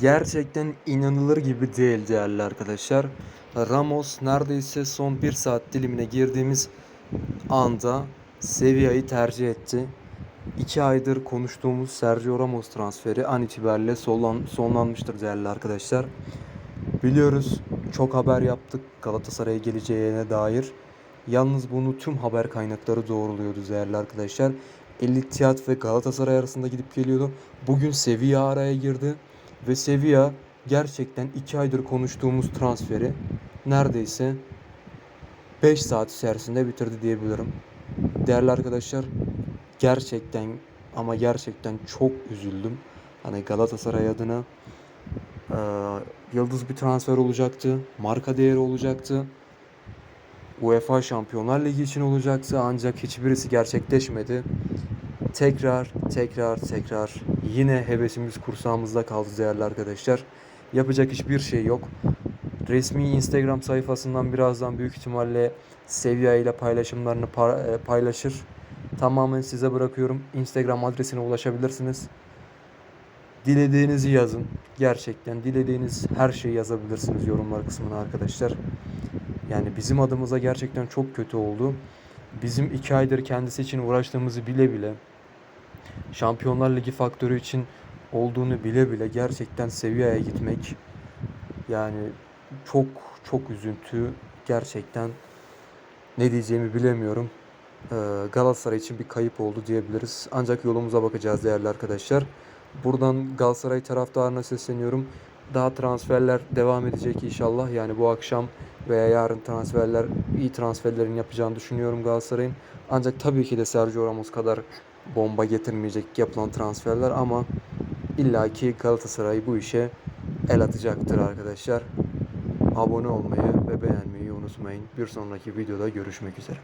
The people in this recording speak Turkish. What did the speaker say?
Gerçekten inanılır gibi değil değerli arkadaşlar. Ramos neredeyse son bir saat dilimine girdiğimiz anda Sevilla'yı tercih etti. İki aydır konuştuğumuz Sergio Ramos transferi an itibariyle sonlan, sonlanmıştır değerli arkadaşlar. Biliyoruz çok haber yaptık Galatasaray'a geleceğine dair. Yalnız bunu tüm haber kaynakları doğruluyordu değerli arkadaşlar. El ve Galatasaray arasında gidip geliyordu. Bugün Sevilla araya girdi. Ve Sevilla gerçekten 2 aydır konuştuğumuz transferi neredeyse 5 saat içerisinde bitirdi diyebilirim. Değerli arkadaşlar gerçekten ama gerçekten çok üzüldüm. Hani Galatasaray adına eee, yıldız bir transfer olacaktı. Marka değeri olacaktı. UEFA Şampiyonlar Ligi için olacaktı ancak hiçbirisi gerçekleşmedi. Tekrar tekrar tekrar yine hevesimiz kursağımızda kaldı değerli arkadaşlar. Yapacak hiçbir şey yok. Resmi Instagram sayfasından birazdan büyük ihtimalle Sevilla ile paylaşımlarını pa- e, paylaşır. Tamamen size bırakıyorum. Instagram adresine ulaşabilirsiniz. Dilediğinizi yazın. Gerçekten dilediğiniz her şeyi yazabilirsiniz yorumlar kısmına arkadaşlar. Yani bizim adımıza gerçekten çok kötü oldu. Bizim iki aydır kendisi için uğraştığımızı bile bile Şampiyonlar Ligi faktörü için olduğunu bile bile gerçekten Sevilla'ya gitmek yani çok çok üzüntü gerçekten ne diyeceğimi bilemiyorum. Ee, Galatasaray için bir kayıp oldu diyebiliriz. Ancak yolumuza bakacağız değerli arkadaşlar. Buradan Galatasaray taraftarına sesleniyorum. Daha transferler devam edecek inşallah. Yani bu akşam veya yarın transferler iyi transferlerin yapacağını düşünüyorum Galatasaray'ın. Ancak tabii ki de Sergio Ramos kadar bomba getirmeyecek yapılan transferler ama illaki Galatasaray bu işe el atacaktır arkadaşlar. Abone olmayı ve beğenmeyi unutmayın. Bir sonraki videoda görüşmek üzere.